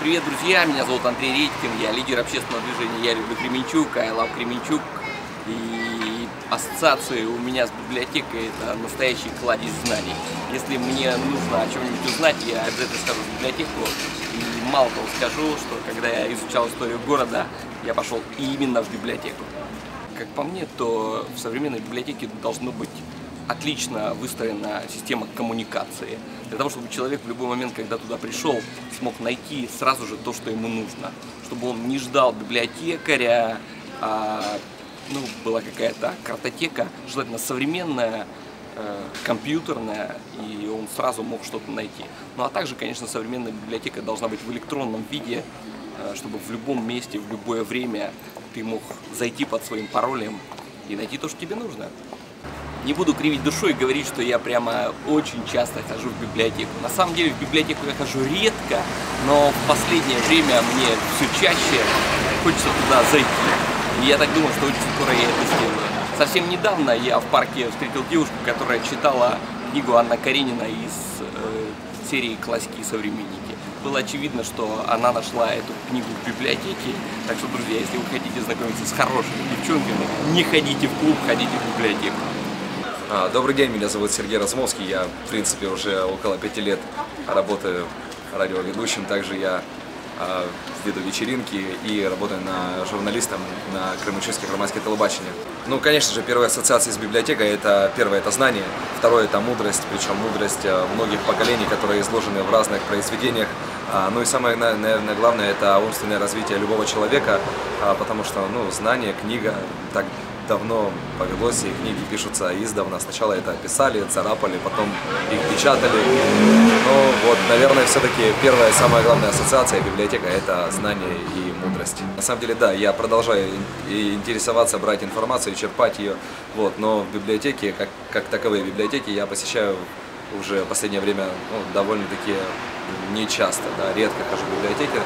Привет, друзья! Меня зовут Андрей Редькин, я лидер общественного движения «Я люблю Кременчук», I love Кременчук. И ассоциации у меня с библиотекой – это настоящий кладезь знаний. Если мне нужно о чем-нибудь узнать, я обязательно скажу в библиотеку. И мало того скажу, что когда я изучал историю города, я пошел именно в библиотеку. Как по мне, то в современной библиотеке должно быть отлично выстроена система коммуникации. Для того, чтобы человек в любой момент, когда туда пришел, смог найти сразу же то, что ему нужно. Чтобы он не ждал библиотекаря, а ну, была какая-то картотека, желательно современная, э, компьютерная, и он сразу мог что-то найти. Ну а также, конечно, современная библиотека должна быть в электронном виде, э, чтобы в любом месте, в любое время ты мог зайти под своим паролем и найти то, что тебе нужно. Не буду кривить душой и говорить, что я прямо очень часто хожу в библиотеку. На самом деле в библиотеку я хожу редко, но в последнее время мне все чаще хочется туда зайти. И я так думаю, что очень скоро я это сделаю. Совсем недавно я в парке встретил девушку, которая читала книгу Анна Каренина из э, серии «Классики и современники». Было очевидно, что она нашла эту книгу в библиотеке. Так что, друзья, если вы хотите знакомиться с хорошими девчонками, не ходите в клуб, ходите в библиотеку. А, добрый день, меня зовут Сергей Размовский. Я, в принципе, уже около пяти лет работаю радиоведущим. Также я а, веду вечеринки и работаю на журналистом на Крымучинских громадских телебачениях. Ну, конечно же, первая ассоциация с библиотекой – это первое – это знание, второе – это мудрость, причем мудрость а, многих поколений, которые изложены в разных произведениях. Ну и самое, наверное, главное – это умственное развитие любого человека, потому что, ну, знание, книга, так давно повелось, и книги пишутся издавна. Сначала это писали, царапали, потом их печатали. Но вот, наверное, все-таки первая, самая главная ассоциация библиотека – это знание и мудрость. На самом деле, да, я продолжаю интересоваться, брать информацию, черпать ее. Вот, но в библиотеке, как, как таковые библиотеки, я посещаю уже в последнее время ну, довольно-таки нечасто, да, редко хожу в библиотеки.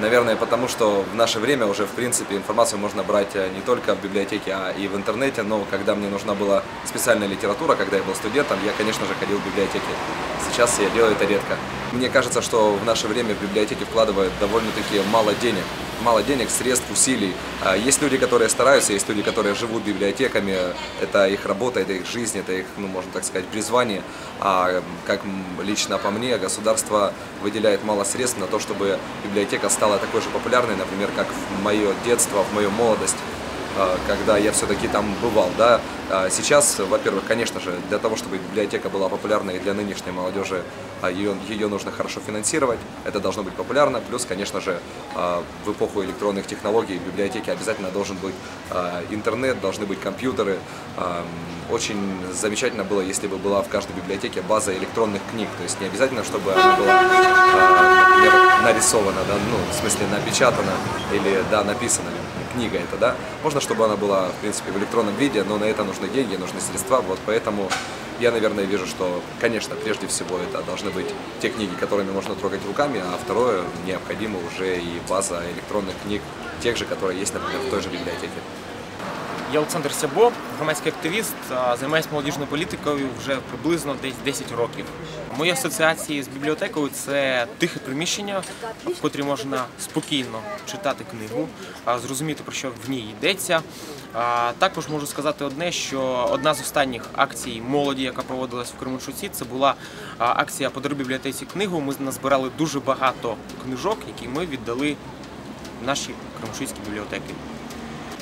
Наверное, потому что в наше время уже, в принципе, информацию можно брать э, не только в библиотеке, а и в интернете. Но когда мне нужна была специальная литература, когда я был студентом, я, конечно же, ходил в библиотеки. Сейчас я делаю это редко. Мне кажется, что в наше время в библиотеки вкладывают довольно-таки мало денег мало денег, средств, усилий. А есть люди, которые стараются, есть люди, которые живут библиотеками, это их работа, это их жизнь, это их, ну, можно так сказать, призвание. А как лично по мне, государство выделяет мало средств на то, чтобы библиотека стала такой же популярной, например, как в мое детство, в мою молодость. А, когда я все-таки там бывал. Да? А сейчас, во-первых, конечно же, для того, чтобы библиотека была популярной для нынешней молодежи, ее, а, ее нужно хорошо финансировать, это должно быть популярно. Плюс, конечно же, в эпоху электронных технологий в библиотеке обязательно должен быть интернет, должны быть компьютеры. Очень замечательно было, если бы была в каждой библиотеке база электронных книг. То есть не обязательно, чтобы она была, например, нарисована, да, ну, в смысле напечатана или да, написана книга это, да. Можно, чтобы она была, в принципе, в электронном виде, но на это нужны деньги, нужны средства, вот поэтому я, наверное, вижу, что, конечно, прежде всего это должны быть те книги, которыми можно трогать руками, а второе, необходимо уже и база электронных книг, тех же, которые есть, например, в той же библиотеке. Я Олександр Сябо, громадський активіст, займаюся молодіжною політикою вже приблизно десь 10 років. Мої асоціації з бібліотекою це тихе приміщення, в котрі можна спокійно читати книгу, зрозуміти про що в ній йдеться. Також можу сказати одне, що одна з останніх акцій молоді, яка проводилась в Кременчуці, це була акція «Подаруй бібліотеці книгу. Ми назбирали дуже багато книжок, які ми віддали в наші Кременчуцькі бібліотеки.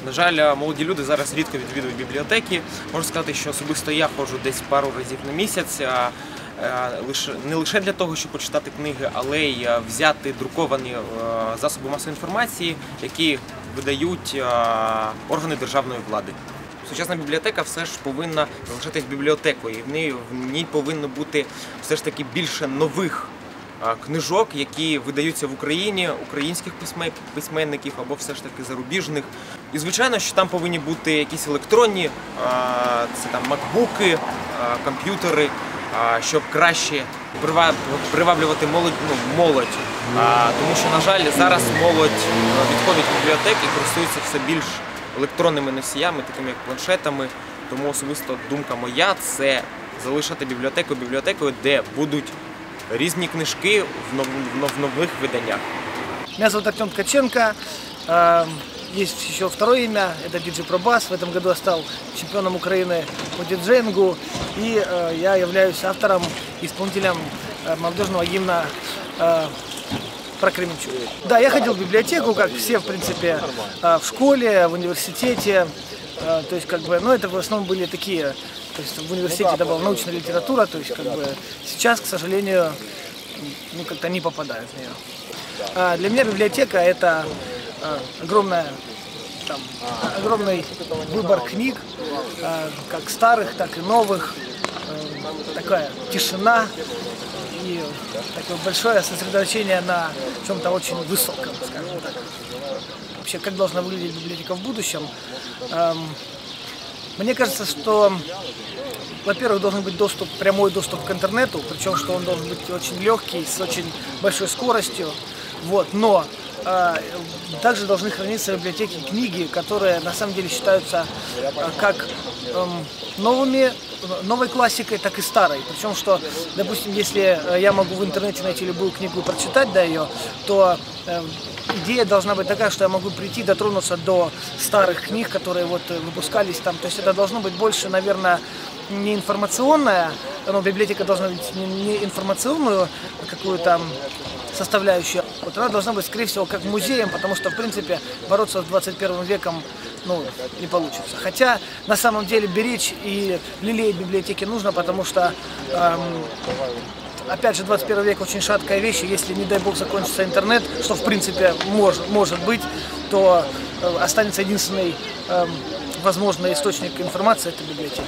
На жаль, молоді люди зараз рідко відвідують бібліотеки. Можу сказати, що особисто я ходжу десь пару разів на місяць. Не лише для того, щоб почитати книги, але й взяти друковані засоби масової інформації, які видають органи державної влади. Сучасна бібліотека все ж повинна залишатись бібліотекою, і в ній в ній повинно бути все ж таки більше нових книжок, які видаються в Україні, українських письменників або все ж таки зарубіжних. І звичайно, що там повинні бути якісь електронні, це там макбуки, комп'ютери, щоб краще приваблювати молодь. Ну, молодь. Тому що, на жаль, зараз молодь відходить в бібліотек і користується все більш електронними носіями, такими як планшетами. Тому особисто думка моя це залишати бібліотеку бібліотекою, де будуть різні книжки в нов- в нових виданнях. Меня зовут Артем Ткаченко. Э, Есть еще второе имя, это диджей Пробас. В этом году я стал чемпионом Украины по диджеингу. И э, я являюсь автором, исполнителем э, молодежного гимна про Кременчуг. Да, я ходил в библиотеку, как все, в принципе, в школе, в университете. Э, То есть, как бы, ну, это в основном были такие, то есть в университете это была научная литература, то есть, как бы, сейчас, к сожалению, ну, как-то не попадают в нее. А, Для меня библиотека это а, огромная там, огромный выбор книг, а, как старых, так и новых, такая тишина и такое большое сосредоточение на чем-то очень высоком, скажем так. Вообще, как должна выглядеть библиотека в будущем? Эм, Мне кажется, что во-первых, должен быть доступ, прямой доступ к интернету, причем что он должен быть очень легкий, с очень большой скоростью. Вот, но э, также должны храниться в библиотеке книги, которые на самом деле считаются э, как эм, новыми, новой классикой, так и старой. Причем, что, допустим, если э, я могу в интернете найти любую книгу и прочитать да, ее, то идея должна быть такая, что я могу прийти, дотронуться до старых книг, которые вот э, выпускались там. То есть это должно быть больше, наверное, не информационная, но библиотека должна быть не информационную какую-то составляющую. Вот она должна быть, скорее всего, как музеем, потому что, в принципе, бороться с 21 веком ну, не получится. Хотя, на самом деле, беречь и лелеять библиотеки нужно, потому что эм, опять же, 21 век очень шаткая вещь, если, не дай бог, закончится интернет, что, в принципе, может, может быть, то э, останется единственный эм, возможный источник информации – это библиотека.